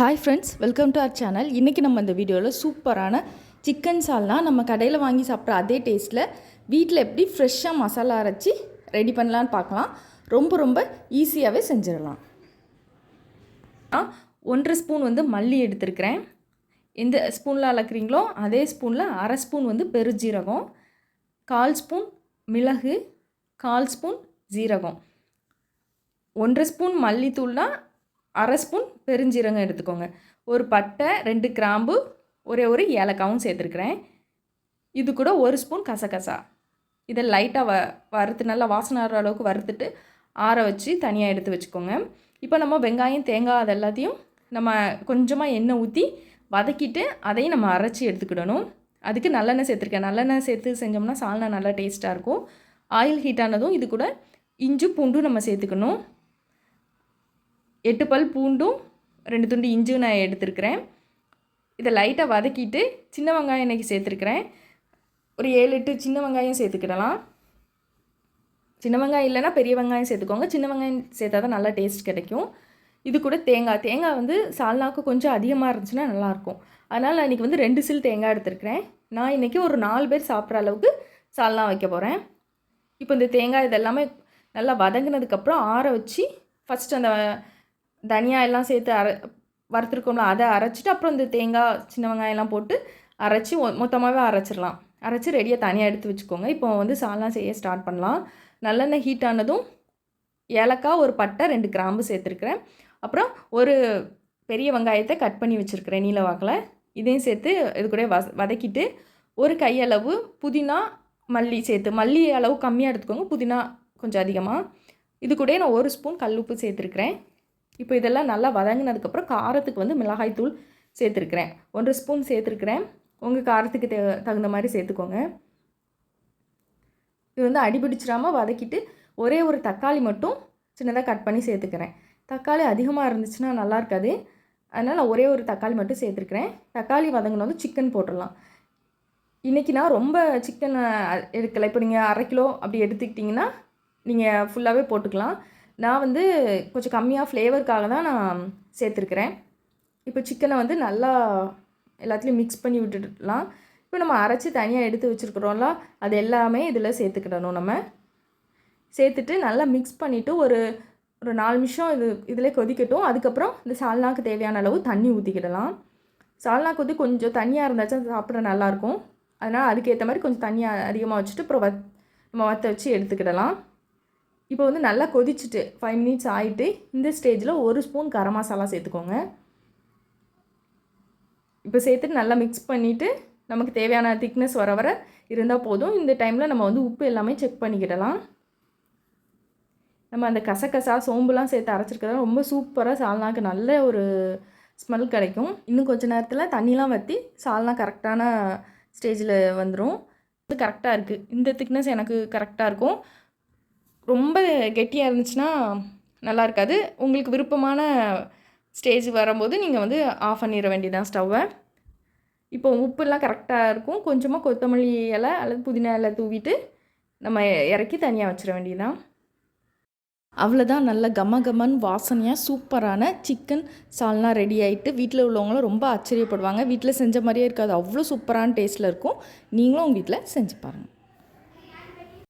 Hi friends welcome to our channel இன்றைக்கி நம்ம இந்த வீடியோவில் சூப்பரான சிக்கன் சால்னா நம்ம கடையில் வாங்கி சாப்பிட்ற அதே டேஸ்ட்டில் வீட்டில் எப்படி ஃப்ரெஷ்ஷாக மசாலா அரைச்சி ரெடி பண்ணலான்னு பார்க்கலாம். ரொம்ப ரொம்ப ஈஸியாகவே செஞ்சிடலாம். ஆ ஒன்றரை ஸ்பூன் வந்து மல்லி எடுத்துருக்கிறேன். எந்த ஸ்பூனில் அளக்குறீங்களோ அதே ஸ்பூனில் அரை ஸ்பூன் வந்து பெருஜீரகம் கால் ஸ்பூன் மிளகு கால் ஸ்பூன் ஜீரகம். ஒன்றரை ஸ்பூன் மல்லித்தூள்னால் அரை ஸ்பூன் பெருஞ்சீரகம் எடுத்துக்கோங்க. ஒரு பட்டை ரெண்டு கிராம்பு ஒரே ஒரு ஏலக்காவும் சேர்த்துருக்குறேன். இது கூட ஒரு ஸ்பூன் கசகசா. இதை லைட்டாக வ வறுத்து நல்லா வாசனை ஆகிற அளவுக்கு வறுத்துட்டு ஆற வச்சு தனியாக எடுத்து வச்சுக்கோங்க. இப்போ நம்ம வெங்காயம் தேங்காய் அது எல்லாத்தையும் நம்ம கொஞ்சமாக எண்ணெய் ஊற்றி வதக்கிட்டு அதையும் நம்ம அரைச்சி எடுத்துக்கிடணும். அதுக்கு நல்லெண்ணெய் சேர்த்துருக்கேன். நல்லெண்ணெய் சேர்த்து செஞ்சோம்னா சால்னா நல்லா டேஸ்ட்டாக இருக்கும். ஆயில் ஹீட் ஆனதும் இது கூட இஞ்சி பூண்டும் நம்ம சேர்த்துக்கணும். எட்டு பல் பூண்டும் ரெண்டு துண்டு இஞ்சும் நான் எடுத்துருக்கிறேன். இதை லைட்டாக வதக்கிட்டு சின்ன வெங்காயம் இன்றைக்கி சேர்த்துருக்குறேன். ஒரு ஏழு எட்டு சின்ன வெங்காயம் சேர்த்துக்கிடலாம். சின்ன வெங்காயம் இல்லைன்னா பெரிய வெங்காயம் சேர்த்துக்கோங்க. சின்ன வெங்காயம் சேர்த்தா தான் நல்லா டேஸ்ட் கிடைக்கும். இது கூட தேங்காய். தேங்காய் வந்து சால்னாக்கு கொஞ்சம் அதிகமாக இருந்துச்சுன்னா நல்லாயிருக்கும். அதனால் நான் இன்றைக்கி வந்து ரெண்டு சில் தேங்காய் எடுத்துருக்கிறேன். நான் இன்றைக்கி ஒரு நாலு பேர் சாப்பிட்ற அளவுக்கு சால்னா வைக்க போகிறேன் இப்போ இந்த தேங்காய் இதெல்லாமே நல்லா வதங்கினதுக்கப்புறம் ஆற வச்சு ஃபஸ்ட்டு அந்த தனியா எல்லாம் சேர்த்து அரை வறுத்துருக்கோம்ல அதை அரைச்சிட்டு அப்புறம் இந்த தேங்காய் சின்ன வெங்காயம்லாம் போட்டு அரைச்சி மொத்தமாகவே அரைச்சிடலாம். அரைச்சி ரெடியாக தனியாக எடுத்து வச்சுக்கோங்க. இப்போ வந்து சாலாம் செய்ய ஸ்டார்ட் பண்ணலாம். நல்லெண்ணெய் ஹீட் ஆனதும் ஏலக்காய் ஒரு பட்டை ரெண்டு கிராம்பு சேர்த்துருக்குறேன். அப்புறம் ஒரு பெரிய வெங்காயத்தை கட் பண்ணி வச்சுருக்கிறேன் நீல வாக்கில். இதையும் சேர்த்து இது கூட வ வதக்கிட்டு ஒரு கையளவு புதினா மல்லி சேர்த்து மல்லி அளவு கம்மியாக எடுத்துக்கோங்க புதினா கொஞ்சம் அதிகமாக இது கூட நான் ஒரு ஸ்பூன் கல்லுப்பு சேர்த்துருக்குறேன். இப்போ இதெல்லாம் நல்லா வதங்கினதுக்கப்புறம் காரத்துக்கு வந்து மிளகாய் தூள் சேர்த்துருக்குறேன். ஒன்றரை ஸ்பூன் சேர்த்துருக்குறேன். உங்கள் காரத்துக்கு தே தகுந்த மாதிரி சேர்த்துக்கோங்க. இது வந்து அடிபிடிச்சிடாமல் வதக்கிட்டு ஒரே ஒரு தக்காளி மட்டும் சின்னதாக கட் பண்ணி சேர்த்துக்கிறேன். தக்காளி அதிகமாக இருந்துச்சுன்னா நல்லா இருக்காது. அதனால் நான் ஒரே ஒரு தக்காளி மட்டும் சேர்த்துருக்குறேன். தக்காளி வதங்கினோம் சிக்கன் போட்டுடலாம். இன்றைக்கி நான் ரொம்ப சிக்கன் எடுக்கலை. இப்போ நீங்கள் அரை கிலோ அப்படி எடுத்துக்கிட்டிங்கன்னா நீங்கள் ஃபுல்லாகவே போட்டுக்கலாம். நான் வந்து கொஞ்சம் கம்மியாக ஃப்ளேவருக்காக தான் நான் சேர்த்துருக்குறேன். இப்போ சிக்கனை வந்து நல்லா எல்லாத்துலேயும் மிக்ஸ் பண்ணி விட்டுடலாம். இப்போ நம்ம அரைச்சி தனியாக எடுத்து வச்சுருக்குறோம்ல அது எல்லாமே இதில் சேர்த்துக்கிடணும் நம்ம. சேர்த்துட்டு நல்லா மிக்ஸ் பண்ணிவிட்டு ஒரு ஒரு நாலு நிமிஷம் இது இதில் கொதிக்கட்டும். அதுக்கப்புறம் இந்த சால்னாக்கு தேவையான அளவு தண்ணி ஊற்றிக்கிடலாம் சால்னாக்கு வந்து கொஞ்சம் தண்ணியாக இருந்தாச்சும் சாப்பிட நல்லாயிருக்கும் அதனால் அதுக்கேற்ற மாதிரி கொஞ்சம் தண்ணியாக அதிகமாக வச்சுட்டு அப்புறம் வத் நம்ம வற்ற வச்சு எடுத்துக்கிடலாம். இப்போ வந்து நல்லா கொதிச்சுட்டு ஃபைவ் மினிட்ஸ் ஆகிட்டு இந்த ஸ்டேஜில் ஒரு ஸ்பூன் கரம் மசாலா சேர்த்துக்கோங்க. இப்போ சேர்த்துட்டு நல்லா மிக்ஸ் பண்ணிவிட்டு நமக்கு தேவையான திக்னஸ் வர வர இருந்தால் போதும். இந்த டைமில் நம்ம வந்து உப்பு எல்லாமே செக் பண்ணிக்கிடலாம். நம்ம அந்த கசகசா சோம்புலாம் சேர்த்து அரைச்சிருக்கிறதா ரொம்ப சூப்பராக சால்னாக்கு நல்ல ஒரு ஸ்மெல் கிடைக்கும். இன்னும் கொஞ்சம் நேரத்தில் தண்ணிலாம் வற்றி சால்னா கரெக்டான ஸ்டேஜில் வந்துடும் இது கரெக்டாக இருக்குது இந்த திக்னஸ் எனக்கு கரெக்டாக இருக்கும். ரொம்ப கெட்டியாக இருந்துச்சுன்னா நல்லா இருக்காது. உங்களுக்கு விருப்பமான ஸ்டேஜ் வரும்போது நீங்கள் வந்து ஆஃப் பண்ணிட வேண்டியதான் ஸ்டவ்வை. இப்போ உப்புலாம் கரெக்டாக இருக்கும். கொஞ்சமாக கொத்தமல்லி இலை அல்லது புதினா இலை தூவிட்டு நம்ம இறக்கி தனியாக வச்சிட வேண்டியதான் அவ்வளோதான் நல்ல கம கமன் வாசனையாக சூப்பரான சிக்கன் சால்னா ரெடி ஆகிட்டு வீட்டில் உள்ளவங்களும் ரொம்ப ஆச்சரியப்படுவாங்க. வீட்டில் செஞ்ச மாதிரியே இருக்காது. அவ்வளோ சூப்பரான டேஸ்ட்டில் இருக்கும். நீங்களும் உங்கள் வீட்டில் செஞ்சு பாருங்கள்